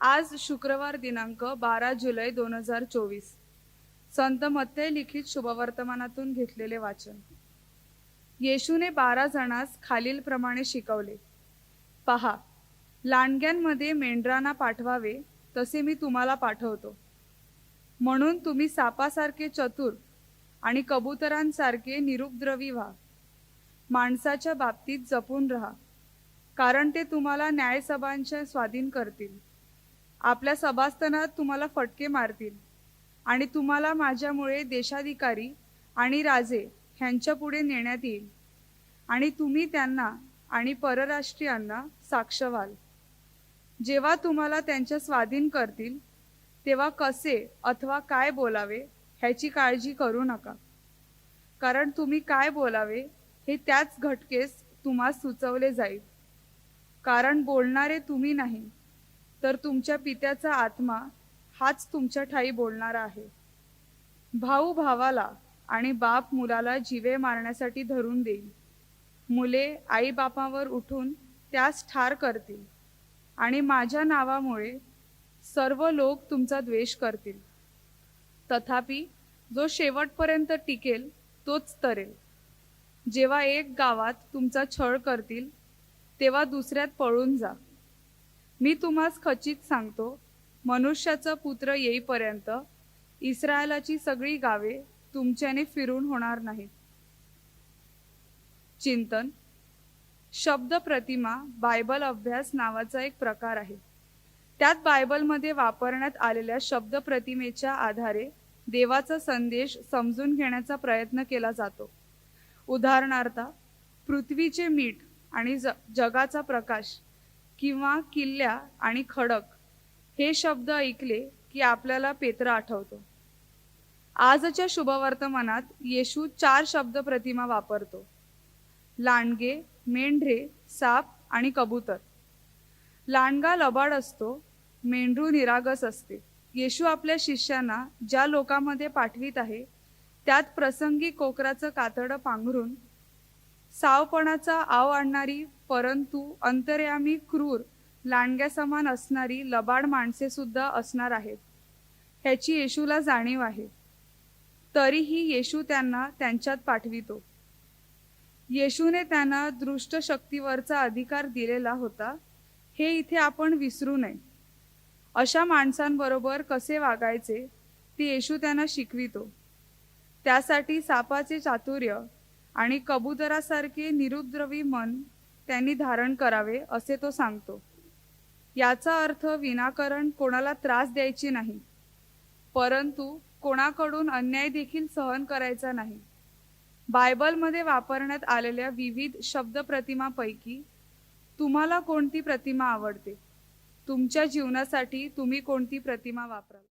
आज शुक्रवार दिनांक बारा जुलै दोन हजार चोवीस. संत मत्ते लिखित शुभवर्तमानातून घेतलेले वाचन. येशूने बारा जणांस खालीलप्रमाणे शिकवले. पहा लांडग्यांमध्ये मेंढरांना पाठवावे तसे मी तुम्हाला पाठवतो. म्हणून तुम्ही सापासारखे चतुर आणि कबुतरांसारखे निरुपद्रवी व्हा. माणसाच्या बाबतीत जपून राहा कारण ते तुम्हाला न्यायसभांच्या स्वाधीन करतील. आपल्या सभास्थानात तुम्हाला फटके मारतील. आणि तुम्हाला माझ्यामुळे देशाधिकारी आणि राजे ह्यांच्यापुढे नेण्यात येईल. आणि तुम्ही त्यांना आणि परराष्ट्रीयांना साक्ष व्हाल जेव्हा तुम्हाला त्यांच्या स्वाधीन करतील तेव्हा कसे अथवा काय बोलावे ह्याची काळजी करू नका. कारण तुम्ही काय बोलावे हे त्याच घटकेस तुम्हाला सुचवले जाईल. कारण बोलणारे तुम्ही नाही तर तुमच्या पित्याचा आत्मा हाच तुमच्या ठाई बोलणारा आहे. भाऊ भावाला आणि बाप मुलाला जीवे मारण्यासाठी धरून देईल. मुले आई बापावर उठून त्यास ठार करतील आणि माझ्या नावामुळे सर्व लोक तुमचा द्वेष करतील. तथापि जो शेवटपर्यंत टिकेल तोच तरेल. जेव्हा एक गावात तुमचा छळ करतील तेव्हा दुसऱ्यात पळून जा. मी तुम्हास खचित सांगतो मनुष्याचं पुत्र येईपर्यंत इस्रायलाची सगळी गावे तुमच्याने फिरून होणार नाहीत. चिंतन शब्द प्रतिमा बायबल अभ्यास नावाचा एक प्रकार आहे. त्यात बायबलमध्ये वापरण्यात आलेल्या शब्द प्रतिमेच्या आधारे देवाचा संदेश समजून घेण्याचा प्रयत्न केला जातो. उदाहरणार्थ पृथ्वीचे मीठ आणि ज जगाचा प्रकाश किंवा किल्ल्या आणि खडक हे शब्द ऐकले की आपल्याला पेत्र आठवतो. आजच्या शुभवर्तमानात येशू चार शब्द प्रतिमा वापरतो. लांडगे मेंढरे साप आणि कबूतर. लांडगा लबाड असतो मेंढरू निरागस असते. येशू आपल्या शिष्यांना ज्या लोकांमध्ये पाठवित आहे त्यात प्रसंगी कोकराचं कातडं पांघरून सावपणाचा आव आणणारी परंतु अंतर्यामी क्रूर लांडग्यासमान असणारी लबाड माणसे सुद्धा असणार आहेत. ह्याची येशूला जाणीव आहे. तरीही येशू त्यांना त्यांच्यात पाठवितो. येशूने त्यांना दृष्ट शक्तीवरचा अधिकार दिलेला होता. हे इथे आपण विसरू नये. अशा माणसांबरोबर कसे वागायचे ते येशू त्यांना शिकवितो. त्यासाठी सापाचे चातुर्य आणि कबुतरासारखे निरुद्रवी मन त्यांनी धारण करावे असे तो सांगतो. याचा अर्थ विनाकारण कोणाला त्रास द्यायची नाही परंतु कोणाकडून अन्याय देखील सहन करायचा नाही. बायबलमध्ये वापरण्यात आलेल्या विविध शब्द प्रतिमापैकी तुम्हाला कोणती प्रतिमा आवडते? तुमच्या जीवनासाठी तुम्ही कोणती प्रतिमा वापराल?